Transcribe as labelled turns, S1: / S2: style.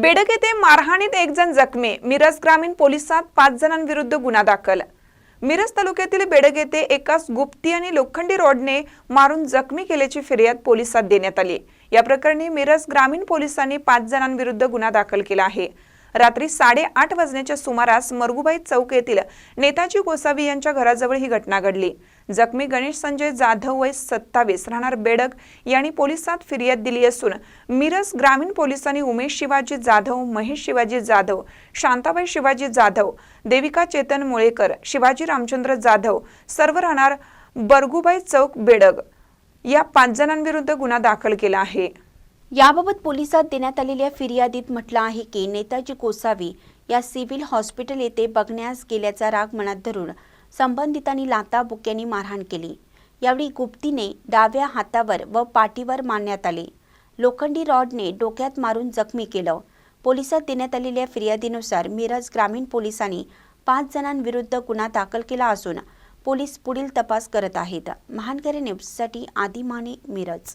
S1: बेडक येथे मारहाणीत एक जण जखमी. मिरज ग्रामीण पोलिसात पाच जणांविरुद्ध गुन्हा दाखल. मिरज तालुक्यातील बेडग येथे एकाच गुप्ती आणि लोखंडी रॉडने मारून जखमी केल्याची फिर्याद पोलिसात देण्यात आली. या प्रकरणी मिरज ग्रामीण पोलिसांनी पाच जणांविरुद्ध गुन्हा दाखल केला आहे. रात्री साडेआठ वाजण्याच्या सुमारास मरगुबाई चौक येथील नेताजी गोसावी यांच्या घराजवळ ही घटना घडली. जखमी गणेश संजय जाधव वय सत्तावीस राहणार बेडक यांनी पोलिसात फिर्याद दिली असून मिरज ग्रामीण पोलिसांनी उमेश शिवाजी जाधव महेश शिवाजी जाधव शांताबाई शिवाजी जाधव देविका चेतन मुळेकर शिवाजी रामचंद्र जाधव सर्व राहणार बरगुबाई चौक बेडग या पाच जणांविरुद्ध गुन्हा दाखल केला आहे.
S2: याबाबत पोलिसात देण्यात आलेल्या फिर्यादीत म्हटलं आहे की नेताजी गोसावी या सिव्हिल हॉस्पिटल येथे बघण्यास गेल्याचा राग मनात धरून संबंधितांनी लाता बुक्यांनी मारहाण केली. यावेळी गुप्तीने डाव्या हातावर व पाठीवर मारण्यात आले. लोखंडी रॉडने डोक्यात मारून जखमी केलं. पोलिसात देण्यात आलेल्या फिर्यादीनुसार मिरज ग्रामीण पोलिसांनी पाच जणांविरुद्ध गुन्हा दाखल केला असून पोलीस पुढील तपास करत आहेत. महानकरी न्यूजसाठी आदी माने मिरज.